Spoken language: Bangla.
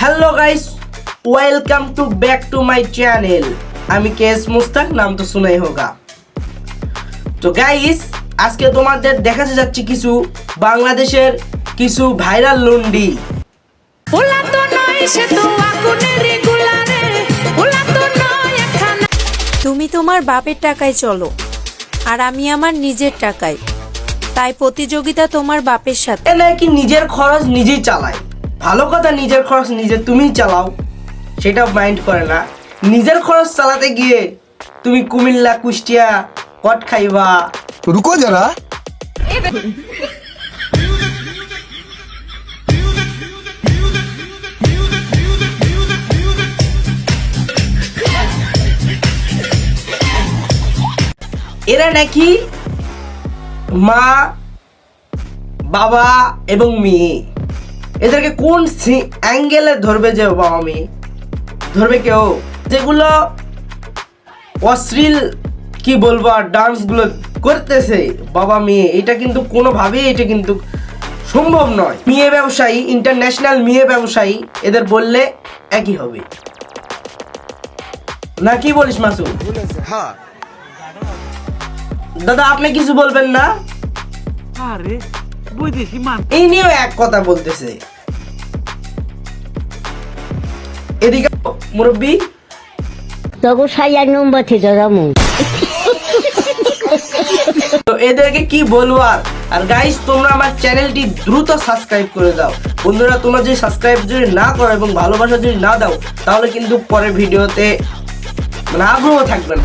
Hello guys welcome to back to my channel আমি কেএস মুস্তাক নাম তো শুনাই হোগা তো গাইস আজকে তোমাদের দেখাতে যাচ্ছি কিছু বাংলাদেশের কিছু ভাইরাল লন্ডি ওলা তো নয় সে তো আগুনের রেগুলারে ওলা তো নয় একখানা। তুমি তোমার বাপের টাকায় চলো আর আমি আমার নিজের টাকায়। তাই প্রতিযোগিতা তোমার বাপের সাথে। নাকি নিজের খরচ নিজেই চালায়। ভালো কথা নিজের খরচ নিজে তুমি চালাও সেটা মাইন্ড করে না। নিজের খরচ চালাতে গিয়ে তুমি কুমিল্লা কুষ্টিয়া কট খাইবা। রুকো যারা। এরা নাকি মা বাবা এবং মেয়ে। এদেরকে কোন অ্যাঙ্গেলে ধরবে যে বাবা মেয়ে ধরবে কেউ? যেগুলো অশ্লীল কি বলব আর ডান্সগুলো করতেছে বাবা মেয়ে এটা কিন্তু কোনোভাবেই এটা কিন্তু সম্ভব নয়। মেয়ে ব্যবসায়ী ইন্টারন্যাশনাল মেয়ে ব্যবসায়ী এদের বললে একই হবে। না কি বলিস মাসুদ? हाँ দাদা আপনি কিছু বলবেন না? আরে মান এই এক কথা বলতেছে। এদিকে মুরব্বী। তবু নম্বর থেকে তো এদেরকে কি বলব আর? আর গাইস তোমরা আমার চ্যানেলটি দ্রুত সাবস্ক্রাইব করে দাও। বন্ধুরা তোমরা যদি সাবস্ক্রাইব যদি না করো এবং ভালোবাসা যদি না দাও তাহলে কিন্তু পরের ভিডিওতে মানে আগ্রহ থাকবে না।